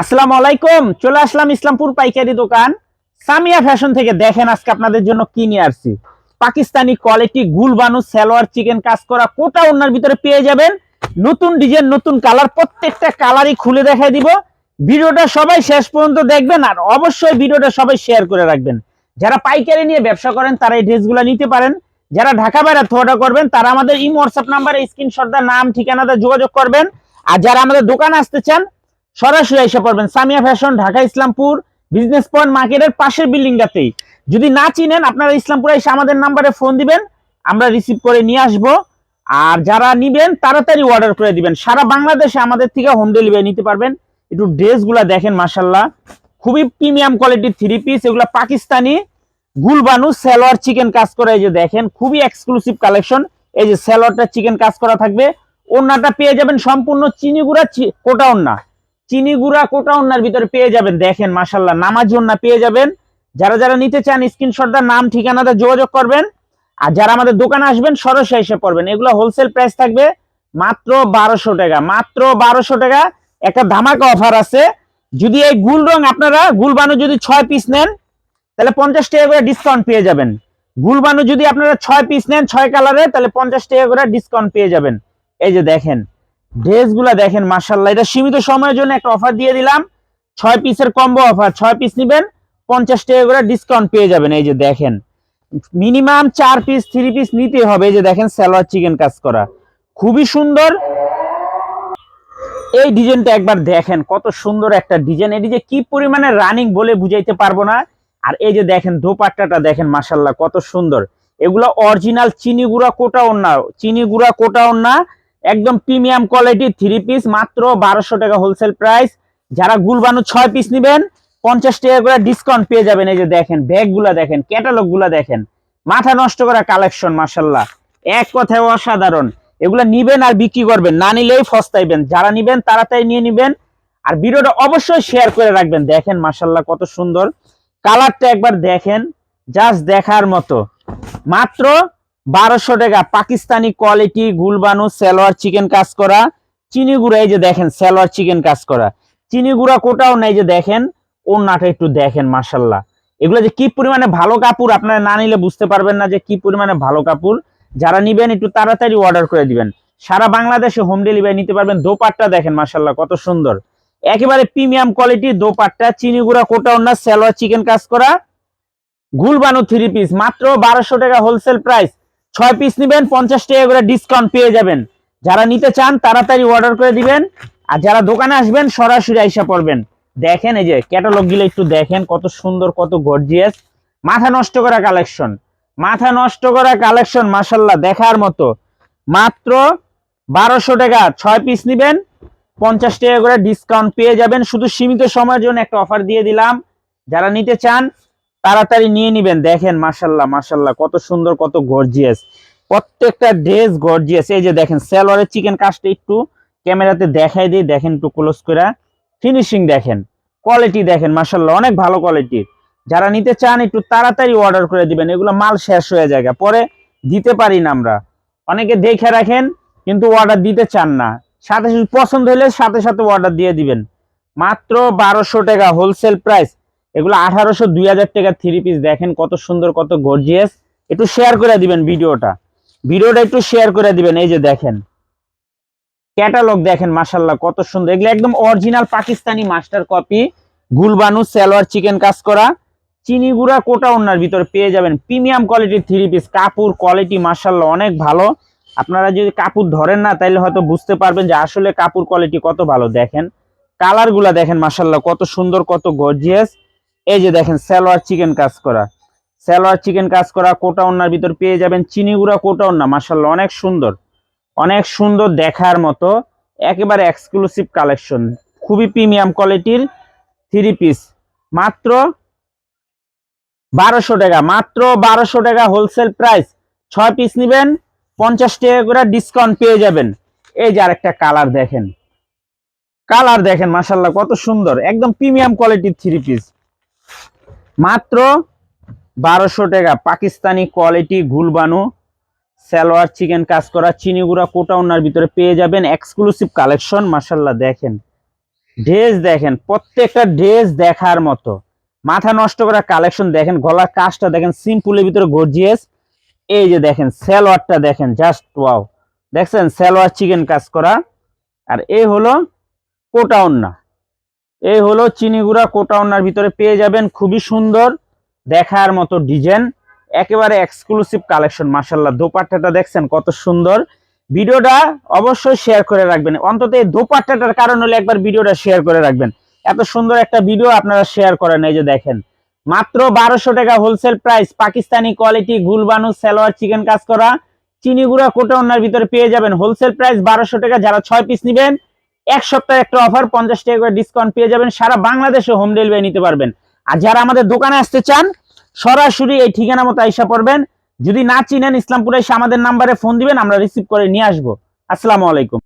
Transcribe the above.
আসসালামু আলাইকুম, চলে আসলাম ইসলামপুর পাইকারি দোকান। সামিয়া ফ্যাশন থেকে দেখেন আজকে আপনাদের জন্য কি নিয়ে আসছি। পাকিস্তানি কোয়ালিটি গুলবানু সালোয়ার চিকেন কাজ করা কোটা ওনার ভিতরে পেয়ে যাবেন। নতুন ডিজাইন, নতুন কালার প্রত্যেকটা কালারই খুলে দেখাই দিব। ভিডিওটা সবাই শেষ পর্যন্ত দেখবেন আর অবশ্যই ভিডিওটা সবাই শেয়ার করে রাখবেন। যারা পাইকারি নিয়ে ব্যবসা করেন, তারা এই ড্রেসগুলো নিতে পারেন। যারা ঢাকা বাইরে থোয়াটা করবেন, তারা আমাদের ইম হোয়াটসঅ্যাপ নাম্বারে স্ক্রিনশটটা নাম ঠিকানাটা যোগাযোগ করবেন। আর যারা আমাদের দোকানে আসতে চান সরাসরি এসে পড়বেন Samia fashion, Dhaka Islampur business point মার্কেটের পাশের বিল্ডিংটাতেই যদি না চিনেন, আপনারা ইসলামপুরে এসে আমাদের নাম্বারে ফোন দিবেন, আমরা রিসিভ করে নিয়ে আসব। আর যারা নিবেন, তাড়াতাড়ি অর্ডার করে দিবেন। সারা বাংলাদেশে আমাদের থেকে হোম ডেলিভারি নিতে পারবেন। একটু ড্রেসগুলা দেখেন মাসাল্লাহ খুবই প্রিমিয়াম কোয়ালিটির থ্রি পিস এগুলা পাকিস্তানি গুলবানু সালোয়ার চিকেন কাজ করা। এই যে দেখেন, খুবই এক্সক্লুসিভ কালেকশন এই যে সালোয়ারটা চিকেন কাজ করা থাকবে। ওন্নাটা পেয়ে যাবেন সম্পূর্ণ চিনি গুঁড়া চি- কোটা ওন্না চিনি গুঁড়া কোটা ওন্নার ভিতরে পেয়ে যাবেন, দেখেন মাসাল্লাহ নামাজ ওন্না পেয়ে যাবেন। যারা যারা নিতে চান স্ক্রিনশটটা নাম ঠিকানাটা যোগাযোগ করবেন। আর যারা আমাদের দোকানে আসবেন, সরাসরি এসে পড়বেন। এগুলো হোলসেল প্রাইস থাকবে মাত্র বারোশো টাকা, মাত্র বারোশো টাকা। একটা ধামাকা অফার আছে। যদি এই গুল রং আপনারা গুলবানু যদি ছয় পিস নেন, তাহলে পঞ্চাশ টাকা করে ডিসকাউন্ট পেয়ে যাবেন। গুলবানু যদি আপনারা ছয় পিস নেন, ছয় কালারে তাহলে পঞ্চাশ টাকা করে ডিসকাউন্ট পেয়ে যাবেন। এই যে দেখেন ড্রেসগুলা দেখেন মার্শাল্লাহ এটা সীমিত সময়ের জন্য একটা অফার দিয়ে দিলাম। ছয় পিসের কম্বো অফার ছয় পিস নেবেন, পঞ্চাশ টাকা করে ডিসকাউন্ট পেয়ে যাবেন। এই যে দেখেন মিনিমাম চার পিস থ্রি পিস নিতে হবে। এই যে দেখেন, সালোয়ার চিকেন কাজ করা। খুবই সুন্দর। এই ডিজাইনটা একবার দেখেন, কত সুন্দর একটা ডিজাইন। এটি যে কি পরিমাণে রানিং বলে বুঝাইতে পারব না। আর এই যে দেখেন, দোপাট্টাটা দেখেন মাসাল্লাহ কত সুন্দর। এগুলো অরিজিনাল চিনি গুঁড়া কোটা ওন্না চিনি গুঁড়া কোটা ওন্না একদম প্রিমিয়াম কোয়ালিটি থ্রি পিস, মাত্র বারোশো টাকা হোলসেল প্রাইস যারা গুলবানু ছয় পিস নেবেন, পঞ্চাশ টাকা করে ডিসকাউন্ট পেয়ে যাবেন। এই যে দেখেন ব্যাগগুলা দেখেন ক্যাটালগগুলা দেখেন। মাথা নষ্ট করা কালেকশন মাসাল্লাহ এক কথায় অসাধারণ। এগুলা নিবেন আর বিক্রি করবেন, না নিলেই ফস্তাইবেন। যারা নিবেন, তাড়াতাড়ি নিয়ে নিবেন। আর ভিডিওটা অবশ্যই শেয়ার করে রাখবেন। দেখেন মাসাল্লাহ কত সুন্দর। কালারটা একবার দেখেন জাস্ট দেখার মতো। মাত্র বারোশো টাকা, পাকিস্তানি কোয়ালিটি গুলবানু সালোয়ার চিকেন কাজ করা। চিনি গুঁড়া, এই যে দেখেন, সালোয়ার চিকেন কাজ করা। চিনি গুঁড়া কোটাও নাই যে দেখেন ওনাটা একটু দেখেন মাসাল্লাহ এগুলো যে কি পরিমাণে ভালো কাপড়, আপনারা না নিলে বুঝতে পারবেন না যে কি পরিমাণে ভালো কাপড়। যারা নিবেন, একটু তাড়াতাড়ি অর্ডার করে দিবেন। সারা বাংলাদেশে হোম ডেলিভারি নিতে পারবেন। দোপাট্টা দেখেন মাসাল্লাহ কত সুন্দর। একেবারে প্রিমিয়াম কোয়ালিটির দোপাট্টা, চিনি গুঁড়া কোটাও না সালোয়ার চিকেন কাজ করা। গুলবানু থ্রি পিস মাত্র বারোশো টাকা হোলসেল প্রাইস ছয় পিস নিবেন, পঞ্চাশ টাকা করে ডিসকাউন্ট পেয়ে যাবেন। যারা নিতে চান, তাড়াতাড়ি অর্ডার করে দিবেন। আর যারা দোকানে আসবেন, সরাসরি আইসা পড়বেন। দেখেন এই যে ক্যাটালগগুলো একটু দেখেন, কত সুন্দর, কত গর্জিয়াস মাথা নষ্ট করা কালেকশন মাথা নষ্ট করা কালেকশন মাসাল্লাহ দেখার মতো। মাত্র বারোশো টাকা, ছয় পিস নিবেন, পঞ্চাশ টাকা করে ডিসকাউন্ট পেয়ে যাবেন। শুধু সীমিত সময়ের জন্য একটা অফার দিয়ে দিলাম। যারা নিতে চান তাড়াতাড়ি নিয়ে নিবেন। দেখেন মাসাল্লাহ মাসাল্লাহ কত সুন্দর, কত গর্জিয়াস প্রত্যেকটা ড্রেস গর্জিয়াস এই যে দেখেন, সালোয়ারের চিকেন কাজটা একটু ক্যামেরাতে দেখাই দিই। দেখেন একটু ক্লোজ করে ফিনিশিং দেখেন। কোয়ালিটি দেখেন মাসাল্লাহ অনেক ভালো কোয়ালিটির যারা নিতে চান, একটু তাড়াতাড়ি অর্ডার করে দিবেন। এগুলো মাল শেষ হয়ে যায়। পরে দিতে পারি না আমরা। অনেকে দেখে রাখেন, কিন্তু অর্ডার দিতে চান না। সাথে সাথে পছন্দ হলে সাথে সাথে অর্ডার দিয়ে দিবেন। মাত্র বারোশো টাকা হোলসেল প্রাইস এগুলো আঠারোশো, দুই হাজার টাকার থ্রি পিস দেখেন কত সুন্দর, কত গর্জিয়াস একটু শেয়ার করে দিবেন ভিডিওটা। ভিডিওটা একটু শেয়ার করে দিবেন, এই যে দেখেন। ক্যাটালগ দেখেন মাসাল্লাহ কত সুন্দর। এগুলো একদম original Pakistani master copy Gulbanu, salwar chikan কাজ করা। চিনি গুঁড়া, কোটা ওনার ভিতরে পেয়ে যাবেন। প্রিমিয়াম কোয়ালিটির থ্রি পিস কাপড় কোয়ালিটি মাসাল্লাহ অনেক ভালো। আপনারা যদি কাপড় ধরেন না, তাইলে হয়তো বুঝতে পারবেন যে আসলে কাপড় কোয়ালিটি কত ভালো। দেখেন কালারগুলা দেখেন মাসাল্লাহ কত সুন্দর, কত গর্জিয়াস এই যে দেখেন সালোয়ার চিকেন কাজ করা। সালোয়ার চিকেন কাজ করা, কোটা ওনার ভিতর পেয়ে যাবেন চিনি গুঁড়া কোটা ওনা মাসাল্লাহ অনেক সুন্দর। অনেক সুন্দর দেখার মতো, একেবারে এক্সক্লুসিভ কালেকশন খুবই প্রিমিয়াম কোয়ালিটির থ্রি পিস মাত্র বারোশো টাকা, মাত্র বারোশো টাকা হোলসেল প্রাইস ছয় পিস নিবেন, পঞ্চাশ টাকা করে ডিসকাউন্ট পেয়ে যাবেন। এই যে আরেকটা কালার দেখেন। কালার দেখেন মাসাল্লাহ কত সুন্দর। একদম প্রিমিয়াম কোয়ালিটির থ্রি পিস মাত্র বারোশো টাকা। পাকিস্তানি কোয়ালিটি গুলবানু, সালোয়ার, চিকেন কাজ করা, চিনি গুঁড়া, কোটা ভিতরে পেয়ে যাবেন এক্সক্লুসিভ কালেকশন মাসাল্লাহ দেখেন। ড্রেস দেখেন, প্রত্যেকটা ড্রেস দেখার মতো। মাথা নষ্ট করা কালেকশন দেখেন, গলার কাজটা দেখেন সিম্পলের ভিতরে গর্জিয়াস এই যে দেখেন, সালোয়ারটা দেখেন জাস্ট ওয়াও দেখছেন, সালোয়ার, চিকেন কাজ করা। আর এই হলো কোটা এই হলো চিনিগুড়া কোটা ওন্নার ভিতরে পেয়ে যাবেন। খুবই সুন্দর দেখার মতো ডিজাইন। একেবারে এক্সক্লুসিভ কালেকশন মাসাল্লাহ দোপাট্টাটা দেখছেন কত সুন্দর। ভিডিওটা অবশ্যই শেয়ার করে রাখবেন। অন্তত এই দোপাট্টাটার কারণ হলে একবার ভিডিওটা শেয়ার করে রাখবেন। এত সুন্দর একটা ভিডিও আপনারা শেয়ার করেন, এই যে দেখেন। মাত্র বারোশো টাকা wholesale price Pakistani quality Gulbanu, salwar chikan কাজ করা। চিনিগুড়া কোটা ওনার ভিতরে পেয়ে যাবেন। হোলসেল প্রাইস বারোশো টাকা, যারা ছয় পিস নিবেন এক সপ্তাহে একটা অফার পঞ্চাশ টাকা করে ডিসকাউন্ট পেয়ে যাবেন। সারা বাংলাদেশে হোম ডেলিভারি নিতে পারবেন। আর যারা আমাদের দোকানে আসতে চান, সরাসরি এই ঠিকানা মতো আইসা পড়বেন। যদি না চিনেন ইসলামপুরে এসে আমাদের নাম্বারে ফোন দিবেন, আমরা রিসিভ করে নিয়ে আসব। আসসালামু আলাইকুম।